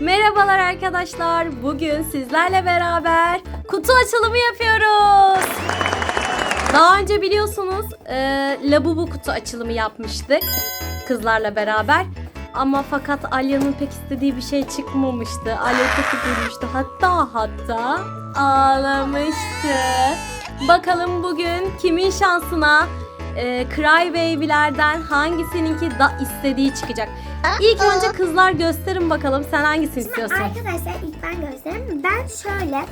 Merhabalar arkadaşlar. Bugün sizlerle beraber kutu açılımı yapıyoruz. Daha önce biliyorsunuz e, Labubu kutu açılımı yapmıştık kızlarla beraber. Ama fakat Alya'nın pek istediği bir şey çıkmamıştı. Alya çok üzülmüştü. Hatta hatta ağlamıştı. Bakalım bugün kimin şansına e, Cry Baby'lerden hangisininki da istediği çıkacak. İlk önce kızlar gösterin bakalım sen hangisini istiyorsun? Arkadaşlar ilk ben göstereyim. Ben şöyle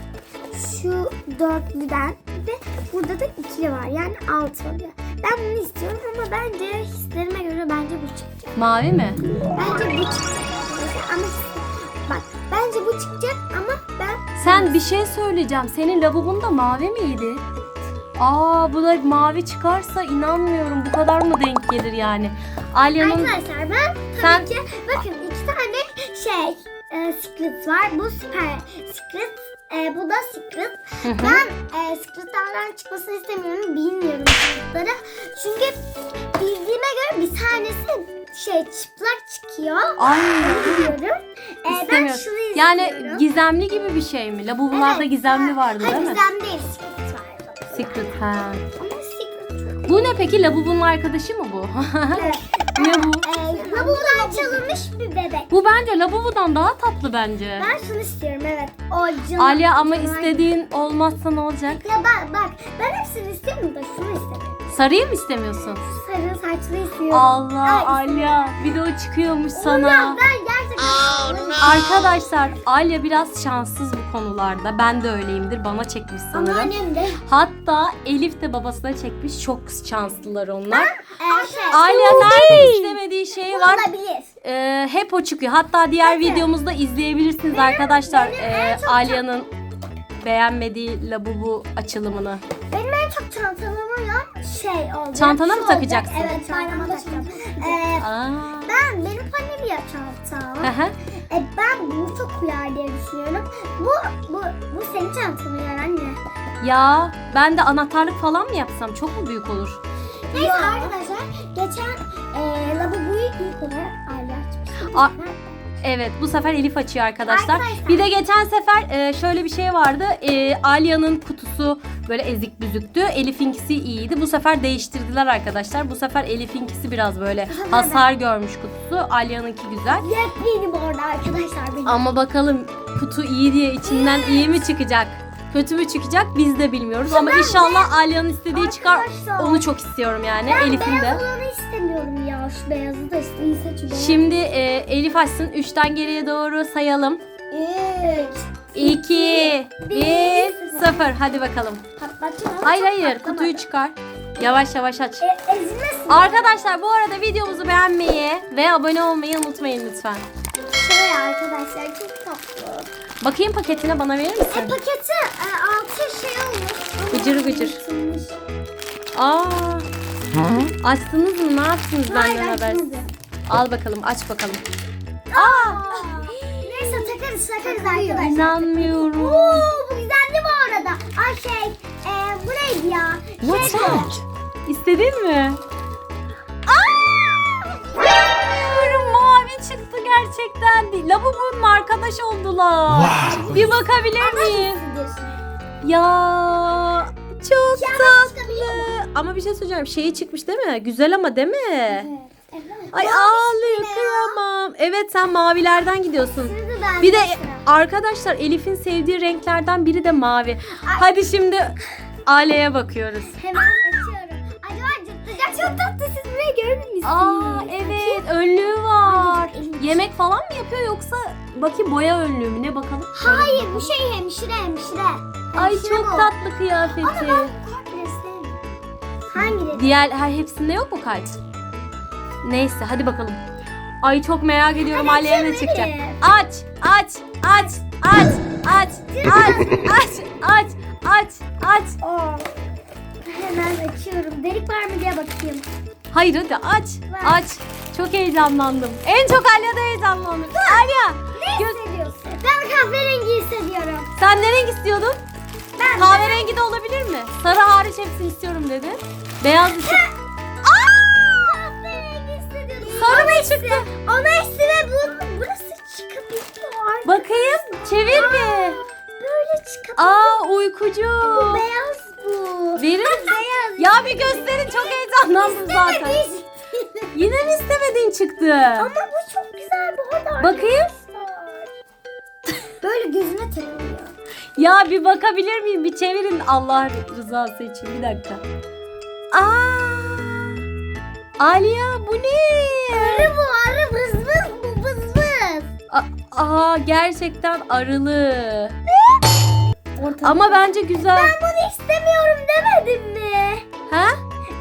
şu dörtlüden ve burada da ikili var. Yani altı oluyor. Ben bunu istiyorum ama bence hislerime göre bence bu çıkacak. Mavi mi? Bence bu çıkacak. Ama his- bak bence bu çıkacak ama ben Sen bir şey söyleyeceğim. Senin lavabon da mavi miydi? Aa bu da mavi çıkarsa inanmıyorum. Bu kadar mı denk gelir yani? Alya'nın Arkadaşlar ben tabii Sen- ki bakın iki tane şey e, secret var. Bu süper secret. e, bu da secret. ben e, secretlerden çıkmasını istemiyorum. Bilmiyorum secretları. Çünkü bildiğime göre bir tanesi şey çıplak çıkıyor. Ay biliyorum. E, ben şunu Yani istiyorum. gizemli gibi bir şey mi? Labubularda Evet, gizemli ha, vardı hayır, değil mi? gizem değil secret var. Secret ha. Ama secret. Bu ne peki? Labubunun arkadaşı mı bu? Evet. ne bu? E, Labubudan çalınmış bir bebek. Bu bence labubudan daha tatlı bence. Ben şunu istiyorum evet. O canım. Alya ama canım. istediğin olmazsa ne olacak? Ya bak bak ben hepsini istiyorum da şunu istemiyorum. Sarıyı mı istemiyorsun? Sarı saçlı istiyorum. Allah Ay, Alya bir de o çıkıyormuş Ya sana. ben gerçekten Arkadaşlar Alya biraz şanssız bu konularda. Ben de öyleyimdir. Bana çekmiş Ama sanırım. annem de Hatta Elif de babasına çekmiş. Çok şanslılar onlar. e, şey, Alya nerede istemediği şey var. olabilir. Ee, hep o çıkıyor. Hatta diğer Bakın. videomuzda izleyebilirsiniz arkadaşlar. benim ee, en çok- Alya'nın beğenmediği labubu açılımını. Benim en çok çantalama yan şey olacak. Çantana mı takacaksın? olacak. Evet çantama takacağım. E, Aa. ben benim paneli ya çantam. Hı hı. e, ben bunu çok uyar diye düşünüyorum. Bu bu bu senin çantanı yer anne. ya ben de anahtarlık falan mı yapsam çok mu büyük olur? Neyse arkadaşlar geçen e, lavaboyu ilk olarak Alya açmıştı. A- Evet bu sefer Elif açıyor arkadaşlar. Arkadaşlar. Bir de geçen sefer e, şöyle bir şey vardı. E, Alya'nın kutusu böyle ezik büzüktü. Elif'inkisi iyiydi. Bu sefer değiştirdiler arkadaşlar. Bu sefer Elif'inkisi biraz böyle hasar görmüş kutusu. Alya'nınki güzel. Yepyeni bu arada arkadaşlar benim. Ama bakalım kutu iyi diye içinden iyi mi çıkacak? Kötü mü çıkacak biz de bilmiyoruz. Ama ben inşallah Alya'nın istediği çıkar. Arkadaşlar. Onu çok istiyorum yani ben Elif'in de. beyaz olanı istemiyorum Şu beyazı da isteyeyim saçı beyaz. Şimdi e, Elif açsın. 3'ten geriye doğru sayalım. 3. 2, 1, 0. Hadi bakalım. Patlatacağım. Hayır hayır kutuyu çıkar. Yavaş yavaş aç. E, ezilmesin. Arkadaşlar bu arada videomuzu beğenmeyi ve abone olmayı unutmayın lütfen. Şöyle arkadaşlar çok tatlı. Bakayım paketine bana verir E, misin? paketi e, altı şey olmuş. ama Gıcır gıcır. Aa. Açtınız mı? Ne yaptınız Hayır, benden habersiz? açmadı. Al bakalım aç bakalım. Aa. Neyse takarız takarız arkadaşlar. İnanmıyorum. Oo, bu güzeldi bu arada. Ay şey, e, bu neydi ya? What's şey, that? İstedin mi? İnanmıyorum mavi çıktı gerçekten. Labubu'nun arkadaş oldular. Bir bakabilir miyim? Ya çok tatlı. Ama bir şey söyleyeceğim. Şeyi çıkmış değil mi? Güzel ama değil mi? Evet. Ay ağlıyor kıyamam. Evet sen mavilerden gidiyorsun. Bir de arkadaşlar Elif'in sevdiği renklerden biri de mavi. Hadi şimdi Ale'ye bakıyoruz. Hemen açıyorum. Acaba cırtlayacak çok tatlı siz burayı görmemişsiniz. Aa evet önlüğü var. Yemek falan mı yapıyor yoksa bakayım boya önlüğü mü ne bakalım. Hayır bu şey hemşire hemşire. Ay çok bu. tatlı kıyafeti. Ama ben. Hangileri? Diğer her hepsinde yok mu kalp? Neyse hadi bakalım. Ay çok merak ediyorum Hadi Aliye ne açalım, çıkacak. hadi. Aç, aç, aç, aç, aç, aç, aç, aç, aç, aç. Oo. Hemen açıyorum. Delik var mı diye bakayım. Hayır hadi aç, aç. Çok heyecanlandım. En çok Alya'da heyecanlandım. Alya, Ne göz- hissediyorsun? Ben kahverengi hissediyorum. sen ne renk istiyordun? Olabilir mi? Sarı hariç hepsini istiyorum dedi. Beyaz hissediyorum. Sarı mı çıktı? Ona üstüne bu, burası çıkabiliyor. Bakayım çevir bir. Böyle çıkıp Aa uykucu. bu beyaz bu. Verir Beyaz. Ya bir gösterin çok heyecanlandım zaten. Yine mi istemediğin çıktı? Ama bu çok güzel bu arada. Bakayım. Böyle gözüne takılıyor. Ya bir bakabilir miyim? Bir çevirin Allah rızası için. Bir dakika. Aa! Aliya bu ne? Arı bu arı vız vız bu vız vız. A- Aa gerçekten arılı. Ortada. Ama bence güzel. Ben bunu istemiyorum demedim mi? Ha?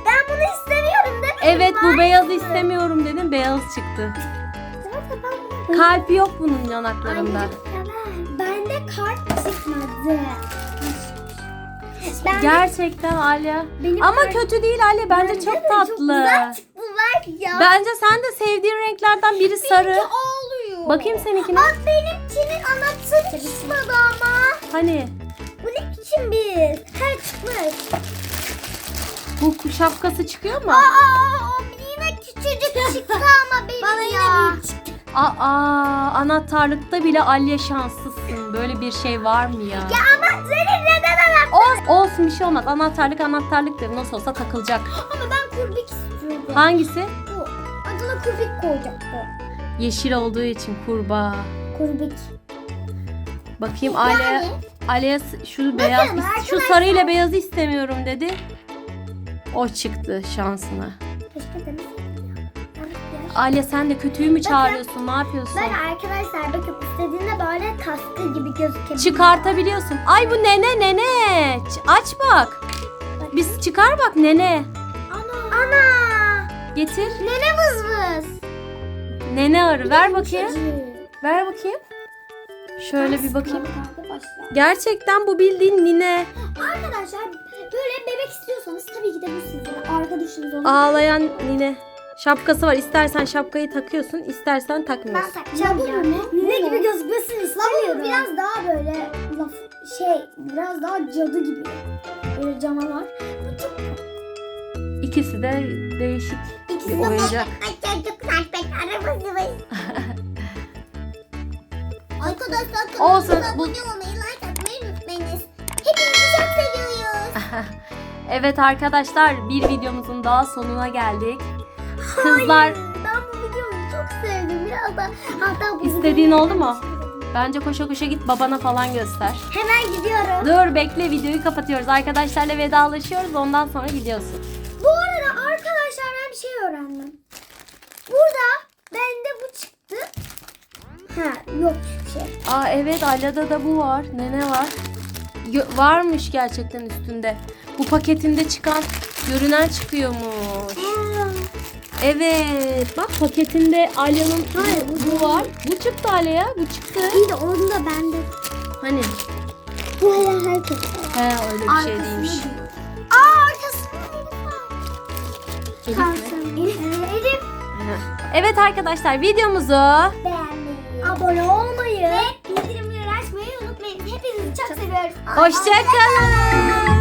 Ben bunu istemiyorum demedim Evet bu beyazı istemiyorum dedim. Beyaz çıktı. Zaten ben bunu Kalp yok bunun yanaklarında. Kart Ben Gerçekten. Benim Ama kart- kötü değil Aliya. Bence Bence çok de tatlı. Çok güzel çıktılar ya. Bence sen de sevdiğin renklerden biri sarı. Benimki ağlıyor. Bakayım seninkine. Bak benimkinin anahtarı çıkmadı ama. Hani Bu ne biçim bir? Her çıkmış. bu şapkası çıkıyor mu? Aa, o yine küçücük çıktı ama benim Bana ya. yine çıktı. Aa, anahtarlıkta bile Alya şanslısın. Böyle bir şey var mı ya? Ya ama senin neden anahtar? Olsun, olsun bir şey olmaz. Anahtarlık anahtarlıktır. Nasıl olsa takılacak. Ama ben kurbik istiyordum. Hangisi? Bu. Adına kurbik koyacaktı. Yeşil olduğu için kurbağa. Kurbik. Bakayım. Yani Alya şu beyaz şu arkadaşlar. sarıyla beyazı istemiyorum dedi. O çıktı şansına. keşke ya. Alya sen de kötüyü mü çağırıyorsun? Ne yapıyorsun? Böyle arkadaşlar bakın istediğinde böyle kaskı gibi gözükebilir. Çıkartabiliyorsun. Ay bu nene nene. Ç- Aç bak. Biz çıkar bak nene. Ana. Ana. Getir. Nene vız vız. Nene arı. Ver bakayım. Ver bakayım. Şöyle bir bakayım. Arkadaşlar. Gerçekten bu bildiğin nine. Arkadaşlar böyle bebek istiyorsanız tabii ki de bu sizin arkadaşınız olur. Ağlayan nine. Şapkası var. İstersen şapkayı takıyorsun, istersen takmıyorsun. Ben takacağım ya. Ne, gibi gözükmesini istemiyorum. biraz daha böyle laf şey biraz daha cadı gibi. Böyle canavar. Bu çok İkisi de değişik İkisi bir oyuncak. çocuklar pek aramızımız. Arkadaşlar Olsun, bu- abone olmayı, like atmayı unutmayınız. Hepinizi çok seviyoruz. Evet arkadaşlar bir videomuzun daha sonuna geldik. Kızlar Ben bu videoyu çok sevdim. Biraz da hatta bu İstediğin oldu mu? bence koşa koşa git babana falan göster. Hemen gidiyorum. Dur bekle videoyu kapatıyoruz. Arkadaşlarla vedalaşıyoruz ondan sonra gidiyorsun. Bu arada arkadaşlar ben bir şey öğrendim. Burada bende bu çıktı. Ha yok hiçbir şey. Aa evet Alya'da da bu var. Ne ne var? Gö- varmış gerçekten üstünde. Bu paketinde çıkan görünen çıkıyormuş. Evet. Bak paketinde Alya'nın Hayır, bu, bu var. Bu çıktı Alya. Bu çıktı. İyi de onun da bende. Hani? Bu hele herkes. He öyle bir şey değilmiş. Aa arkasında Elif Elif var. mi? Kalsın. Elif. Elif. Evet arkadaşlar videomuzu Beğenmeyi. Abone olmayı. Ve bildirimleri açmayı unutmayın. Hepinizi çok seviyoruz. hoşçakalın.